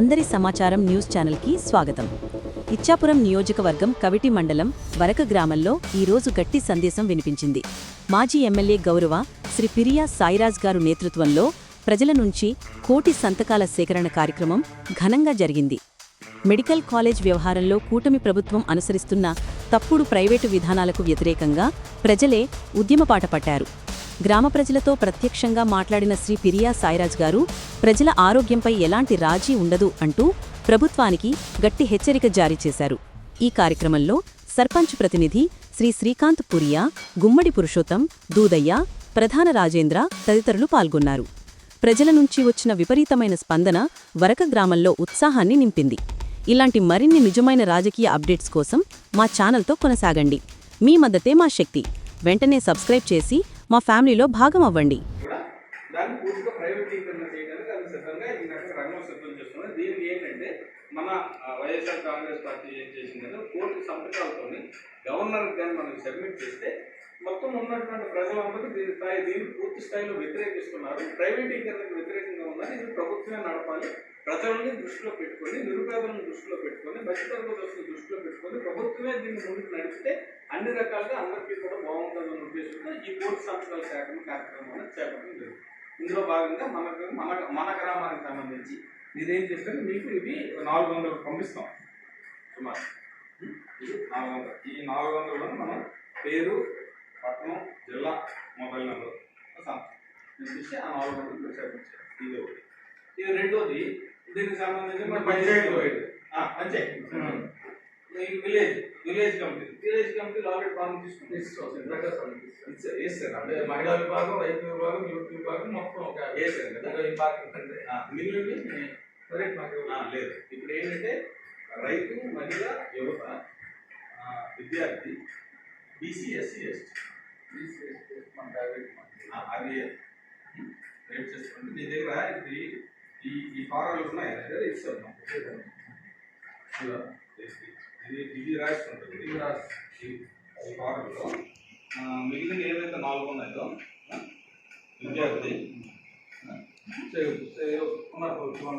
అందరి సమాచారం న్యూస్ ఛానల్కి స్వాగతం. ఇచ్చాపురం నియోజకవర్గం కవిటి మండలం వరక గ్రామంలో ఈరోజు గట్టి సందేశం వినిపించింది. మాజీ ఎమ్మెల్యే గౌరవ శ్రీ పిరియా సాయిరాజ్ గారు నేతృత్వంలో ప్రజల నుంచి కోటి సంతకాల సేకరణ కార్యక్రమం ఘనంగా జరిగింది. మెడికల్ కాలేజ్ వ్యవహారంలో కూటమి ప్రభుత్వం అనుసరిస్తున్న తప్పుడు ప్రైవేటు విధానాలకు వ్యతిరేకంగా ప్రజలే ఉద్యమపాట పట్టారు. గ్రామ ప్రజలతో ప్రత్యక్షంగా మాట్లాడిన శ్రీ పిరియా సాయిరాజ్ గారు ప్రజల ఆరోగ్యంపై ఎలాంటి రాజీ ఉండదు అంటూ ప్రభుత్వానికి గట్టి హెచ్చరిక జారీ చేశారు. ఈ కార్యక్రమంలో సర్పంచ్ ప్రతినిధి శ్రీ శ్రీకాంత్ పురియా గుమ్మడి పురుషోత్తం దూదయ్య ప్రధాన రాజేంద్ర తదితరులు పాల్గొన్నారు. ప్రజల నుంచి వచ్చిన విపరీతమైన స్పందన వరక గ్రామంలో ఉత్సాహాన్ని నింపింది. ఇలాంటి మరిన్ని నిజమైన రాజకీయ అప్డేట్స్ కోసం మా ఛానల్తో కొనసాగండి. మీ మద్దతే మా శక్తి. వెంటనే సబ్స్క్రైబ్ చేసి మా ఫ్యామిలీలో భాగం అవ్వండి. దాన్ని పూర్తిగా ప్రైవేటీకరణ చేయడానికి అది సిద్ధంగా ఈ రకంగా రంగం సిద్ధం చేస్తున్నారు. దీనికి ఏంటంటే మన వైఎస్ఆర్ కాంగ్రెస్ పార్టీ ఏం చేసిందంటే కోర్టు సంతకాలతోని గవర్నర్ కానీ మనం సబ్మిట్ చేస్తే మొత్తం ఉన్నటువంటి ప్రజలందరూ దీని స్థాయి దీన్ని పూర్తి స్థాయిలో వ్యతిరేకిస్తున్నారు. ప్రైవేటీకరణకు వ్యతిరేకంగా ఇది ప్రభుత్వమే నడపాలి. ప్రజల్ని దృష్టిలో పెట్టుకొని నిరుపేదలను దృష్టిలో పెట్టుకొని మధ్యతరగతులను దృష్టిలో పెట్టుకొని ప్రభుత్వమే దీన్ని ముందుకు నడిపితే అన్ని రకాలుగా అందరికీ కూడా బాగుంటుందన్న ఉద్దేశంతో ఈ కోర్టు సంస్థల సేకరణ కార్యక్రమాన్ని చేపట్టడం జరిగింది. ఇందులో భాగంగా మనకు మన మన గ్రామానికి సంబంధించి ఇదేం చేస్తే మీకు ఇది నాలుగు వందలు పంపిస్తాం. సుమారు. ఇది నాలుగు వందలు. ఈ నాలుగు వందలలో మనం పేరు పట్టణం జిల్లా మొబైల్ నెంబర్. సంస్థ తీసి ఆ నాలుగు వందలు చేపించారు ఇది ఒకటి. ఇది రెండోది దీనికి సంబంధించి మన panchayat panchayat. Village village committee. Village కమిటీలో ఆల్రెడీ ఫార్మ్ తీసుకుంటాం వేస్తారు అంటే మహిళా విభాగం రైతు విభాగం యూత్ విభాగం మొత్తం ఒక వేసారు కదా విభాగం అంటే మిగిలినవి లేదు. ఇప్పుడు ఏంటంటే రైతు మహిళ యువత విద్యార్థి బీసీ ఎస్సీ ఎస్టీ మన ప్రైవేట్ అది రేట్ దగ్గర ఇది ఈ ఈ ఫారాలు ఉన్నాయి కదా ఇస్తాను. ఇది ఇది రాసుకుంటుంది ఈ ఈ ఫారంలో ఆ, మిగిలిన ఏదైతే నాలుగు ఉన్నాయో విద్యార్థి. పునర్భవిత్వం